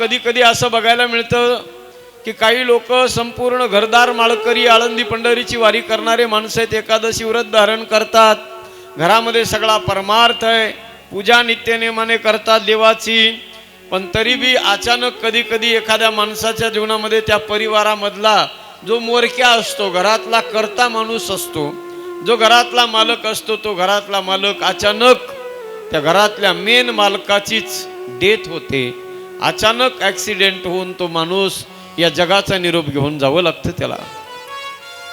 कधी कधी असं बघायला मिळतं की काही लोक संपूर्ण घरदार माळकरी आळंदी पंढरीची वारी करणारे माणसं आहेत. एकादशी व्रत धारण करतात. घरामध्ये सगळा परमार्थ आहे. पूजा नित्यनेमाने करतात देवाची. पण तरी बी अचानक कधी कधी एखाद्या माणसाच्या जीवनामध्ये त्या परिवारामधला जो मोरक्या असतो घरातला करता माणूस असतो जो घरातला मालक असतो तो घरातला मालक अचानक त्या घरातल्या मेन मालकाचीच डेथ होते. अचानक ॲक्सिडेंट होऊन तो माणूस या जगाचा निरोप घेऊन जावं लागतं त्याला.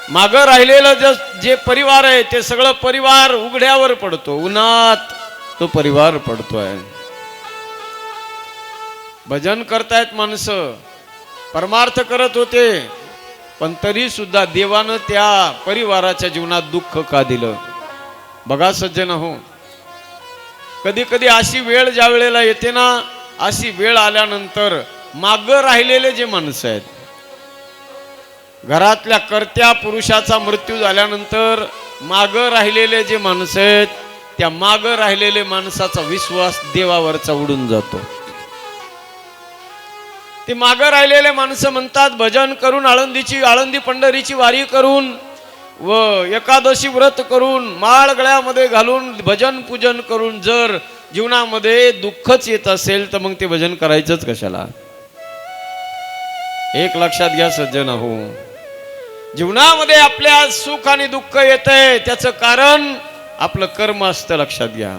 मागं राहिलेलं जे जे परिवार आहे ते सगळं परिवार उघड्यावर पडतो. उन्हात तो परिवार पडतोय. भजन करतायत माणसं. परमार्थ करत होते. पण तरी सुद्धा देवानं त्या परिवाराच्या जीवनात दुःख का दिलं? बघा सज्जन हो. कधी कधी अशी वेळ ज्या वेळेला येते ना अशी वेळ आल्यानंतर मागं राहिलेले जे माणसं आहेत घरातल्या कर्त्या पुरुषाचा मृत्यू झाल्यानंतर मागं राहिलेले जे माणसं आहेत त्या मागं राहिलेले माणसाचा विश्वास देवावरचा उडून जातो. ते मागं राहिलेले माणसं म्हणतात भजन करून आळंदीची आळंदी पंढरीची वारी करून व एकादशी व्रत करून माळ गळ्यामध्ये घालून भजन पूजन करून जर जीवनामध्ये दुःखच येत असेल तर मग ते भजन करायचंच कशाला? एक लक्षात घ्या सज्जन हो जीवनामध्ये आपल्या सुख आणि दुःख येतंय. त्याचं कारण आपलं कर्म असतं लक्षात घ्या.